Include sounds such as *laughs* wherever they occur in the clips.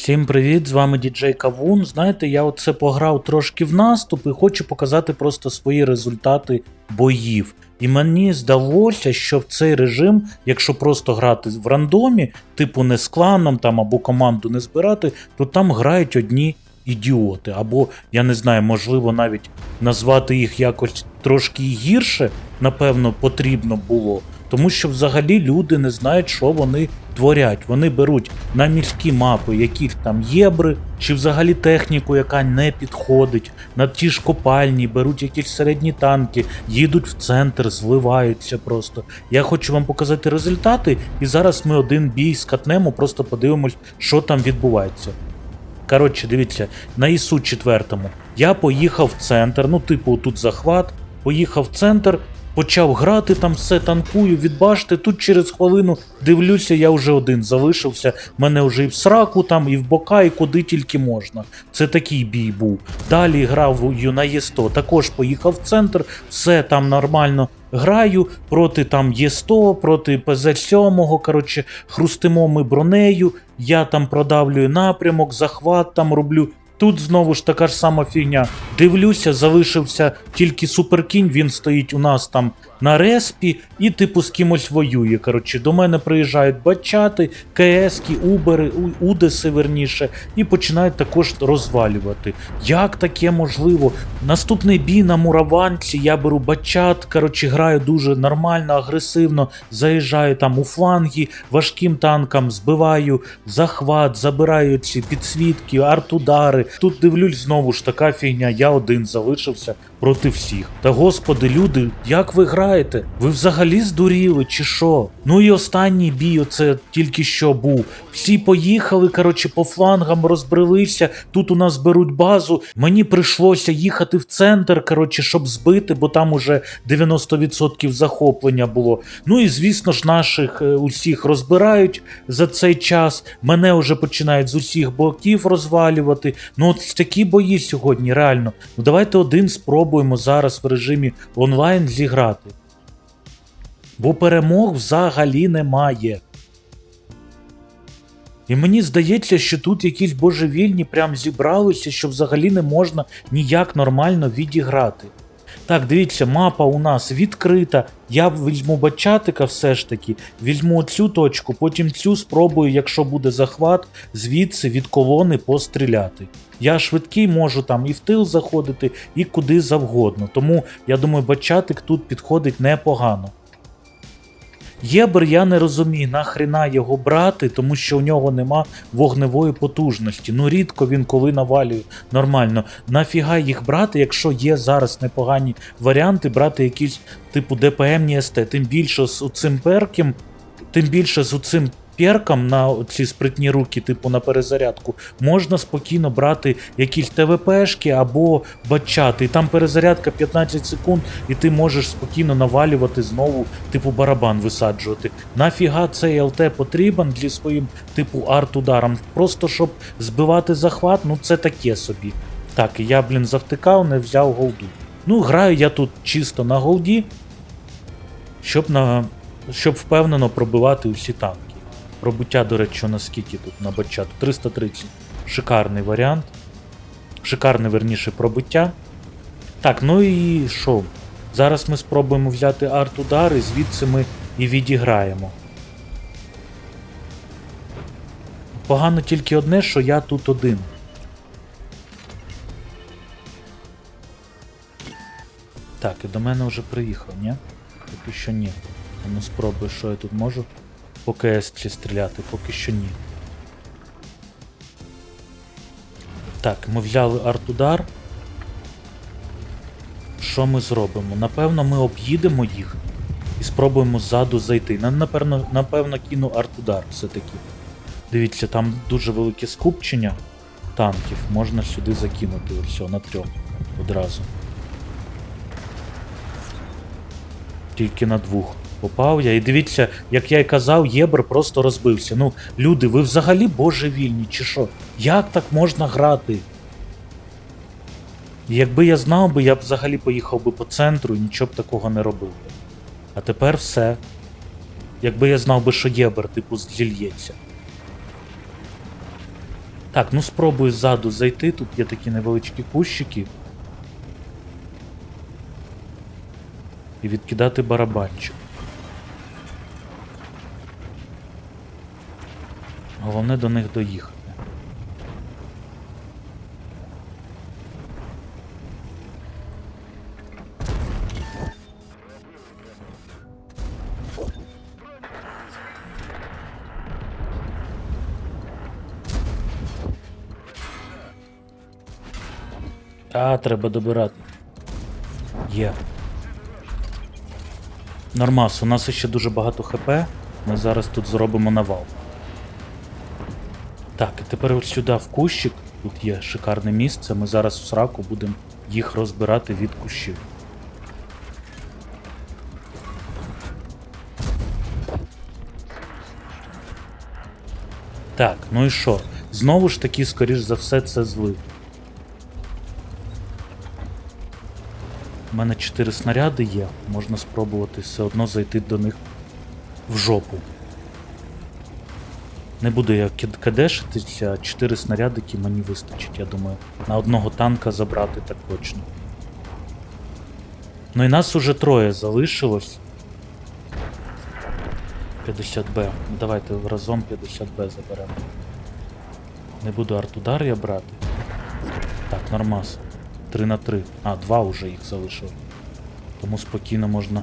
Всім привіт, з вами діджей Кавун. Знаєте, я оце пограв трошки в наступ і хочу показати просто свої результати боїв. І мені здалося, що в цей режим, якщо просто грати в рандомі, типу не з кланом там або команду не збирати, то там грають одні ідіоти. Або, я не знаю, можливо, навіть назвати їх якось трошки гірше, напевно, потрібно було. Тому що взагалі люди не знають, що вони творять. Вони беруть на міські мапи якісь там єбри, чи взагалі техніку, яка не підходить, на ті ж копальні, беруть якісь середні танки, їдуть в центр, зливаються просто. Я хочу вам показати результати, і зараз ми один бій скатнемо, просто подивимось, що там відбувається. Коротше, дивіться, на ІСУ четвертому. Я поїхав в центр, ну, типу, тут захват, поїхав в центр, почав грати там все, танкую, від башти. Тут через хвилину дивлюся, я вже один залишився. Мене вже і в сраку там, і в бока, і куди тільки можна. Це такий бій був. Далі грав на Є100, також поїхав в центр, все там нормально. Граю проти там Є100, проти ПЗ-7, коротше, хрустимо ми бронею, я там продавлюю напрямок, захват там роблю. Тут знову ж така ж сама фігня. Дивлюся, залишився тільки суперкінь, він стоїть у нас там на респі і типу з кимось воює. Коротше, до мене приїжджають бачати, КСки, Убери, Удеси верніше, і починають також розвалювати. Як таке можливо? Наступний бій на мураванці, я беру бачат, коротше, граю дуже нормально, агресивно, заїжджаю там у фланги, важким танкам, збиваю захват, забираю ці підсвітки, артудари. Тут дивлюсь знову ж така фігня, я один залишився проти всіх. Та господи, люди, як ви граєте? Ви взагалі здуріли чи що? Ну і останній бій, оце тільки що був. Всі поїхали, коротше, по флангам розбрелися. Тут у нас беруть базу. Мені прийшлося їхати в центр, коротше, щоб збити, бо там уже 90% захоплення було. Ну і звісно ж, наших е, усіх розбирають за цей час. Мене вже починають з усіх боків розвалювати. Ну, от такі бої сьогодні, реально. Ну давайте один спробуємо зараз в режимі онлайн зіграти. Бо перемог взагалі немає. І мені здається, що тут якісь божевільні прям зібралися, що взагалі не можна ніяк нормально відіграти. Так, дивіться, мапа у нас відкрита. Я візьму бачатика все ж таки, візьму цю точку, потім цю спробую, якщо буде захват, звідси від колони постріляти. Я швидкий можу там і в тил заходити, і куди завгодно. Тому я думаю, бачатик тут підходить непогано. Єбер я не розумію, нахрена його брати, тому що у нього нема вогневої потужності. Ну рідко він коли навалює нормально. Нафіга їх брати, якщо є зараз непогані варіанти, брати якісь типу ДПМні СТ. Тим більше з цим перком, тим більше з цим перком на ці спритні руки, типу на перезарядку, можна спокійно брати якісь ТВПшки або бачати. І там перезарядка 15 секунд, і ти можеш спокійно навалювати знову, типу барабан висаджувати. Нафіга цей ЛТ потрібен для своїм типу арт-ударом? Просто щоб збивати захват, ну це таке собі. Так, я, блін, завтикав, не взяв голду. Ну, граю я тут чисто на голді, щоб, на, щоб впевнено пробивати усі танки. Пробуття, до речі, наскільки тут на бачату? 330. Шикарний варіант. Шикарне, верніше, пробиття. Так, ну і що? Зараз ми спробуємо взяти арт-удар, і звідси ми і відіграємо. Погано тільки одне, що я тут один. Так, і до мене вже приїхав, ні? Поки що ні. Ну спробую, що я тут можу по КС чи стріляти, поки що ні. Так, ми взяли арт-удар. Що ми зробимо? Напевно, ми об'їдемо їх і спробуємо ззаду зайти. Нам, напевно, напевно, кину арт-удар все-таки. Дивіться, там дуже велике скупчення танків. Можна сюди закинути все на трьох одразу. Тільки на двох попав я. І дивіться, як я й казав, Єбр просто розбився. Ну, люди, ви взагалі божевільні, чи що? Як так можна грати? Якби я знав би, я б взагалі поїхав би по центру і нічого б такого не робив. би. А тепер все. Якби я знав би, що Єбер, типу, зільється. Так, ну спробую ззаду зайти. Тут є такі невеличкі кущики. І відкидати барабанчик. Головне до них доїхати. А, треба добирати. Є. Нормас, у нас ще дуже багато ХП. Ми зараз тут зробимо навал. Так, і тепер ось сюди в кущик. Тут є шикарне місце. Ми зараз в сраку будемо їх розбирати від кущів. Так, ну і що? Знову ж таки, скоріш за все, це злив. У мене 4 снаряди є, можна спробувати все одно зайти до них в жопу. Не буду я кадешитися, 4 снарядики мені вистачить, я думаю. На одного танка забрати так точно. Ну і нас уже троє залишилось. 50Б. Давайте разом 50Б заберемо. Не буду артудар я брати. Так, нормас. 3 на 3. А, 2 вже їх залишив. Тому спокійно можна.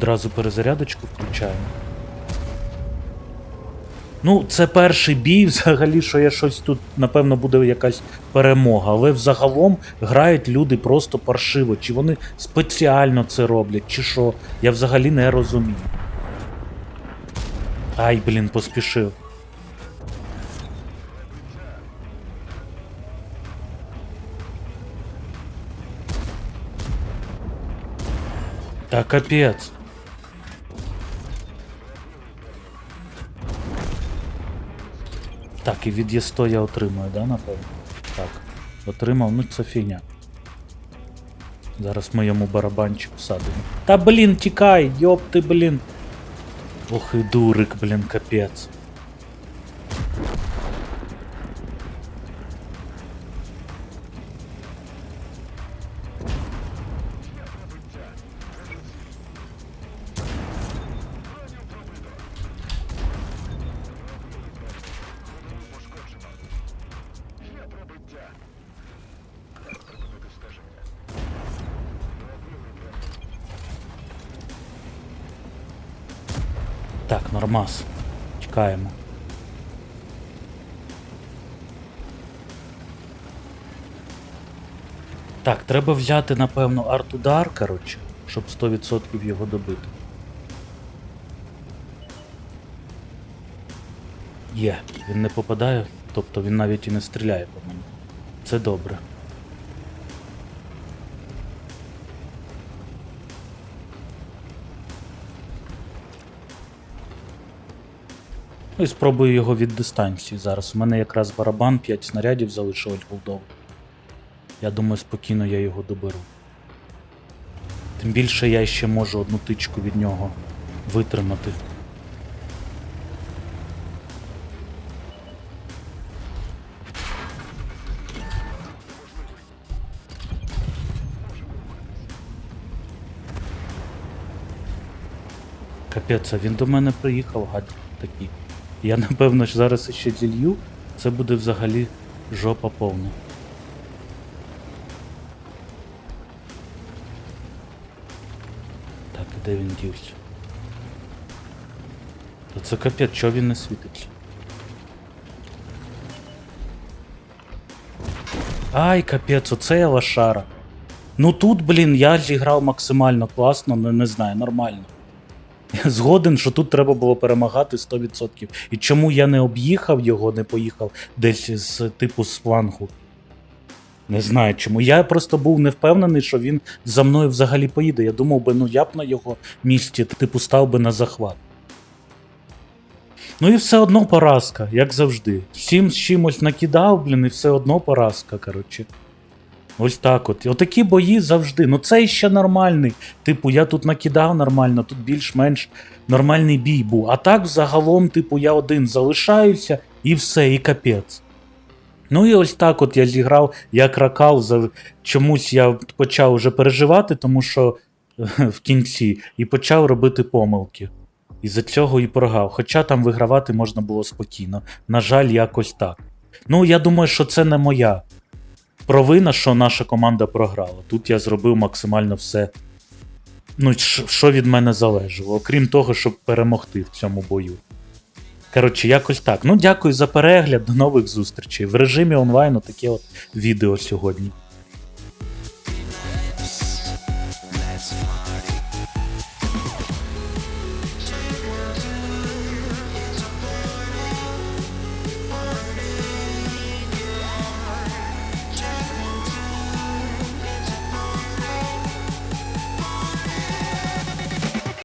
Одразу перезарядочку включаємо. Ну, це перший бій, *laughs* взагалі, що я щось тут, напевно, буде якась перемога. Але взагалом грають люди просто паршиво. Чи вони спеціально це роблять, чи що. Я взагалі не розумію. Ай, блін, поспішив. Та капець. Так, і від Є100 я отримую, да, напевно? Так. Отримав, ну це фігня. Зараз ми йому барабанчик всадимо. Та блін, тікай, йопти, блін. Ох і дурик, блін, капець. Так, нормас. Чекаємо. Так, треба взяти, напевно, арт-удар, коротше, щоб 100% його добити. Є, він не попадає, тобто він навіть і не стріляє по мені. Це добре. І спробую його від дистанції зараз. У мене якраз барабан, 5 снарядів залишилось голдових. Я думаю, спокійно я його доберу. Тим більше я ще можу одну тичку від нього витримати. Капець, він до мене приїхав, гад такий. Я напевно ж зараз ще зілью, це буде взагалі жопа повна. Так, де він дівся? Та це капець, чого він не світиться? Ай, капець, оце я лошара. Ну тут, блін, я зіграв максимально класно, не, не знаю, нормально. *laughs* Згоден, що тут треба було перемагати 100%. І чому я не об'їхав його, не поїхав десь з типу з флангу. Не знаю чому. Я просто був не впевнений, що він за мною взагалі поїде. Я думав би, ну я б на його місці, типу, став би на захват. Ну і все одно поразка, як завжди. Всім з чимось накидав, блін, і все одно поразка, коротше. Ось так от. Отакі бої завжди. Ну цей ще нормальний. Типу, я тут накидав нормально, тут більш-менш нормальний бій був. А так, взагалом, типу, я один залишаюся і все, і капець. Ну і ось так от я зіграв як ракал. Чомусь я почав вже переживати, тому що *laughs* в кінці, і почав робити помилки. І за цього і програв. Хоча там вигравати можна було спокійно. На жаль, якось так. Ну, я думаю, що це не моя провина, що наша команда програла. Тут я зробив максимально все, ну, що від мене залежало, окрім того, щоб перемогти в цьому бою. Коротше, якось так. Ну, дякую за перегляд, до нових зустрічей. В режимі онлайну таке от відео сьогодні.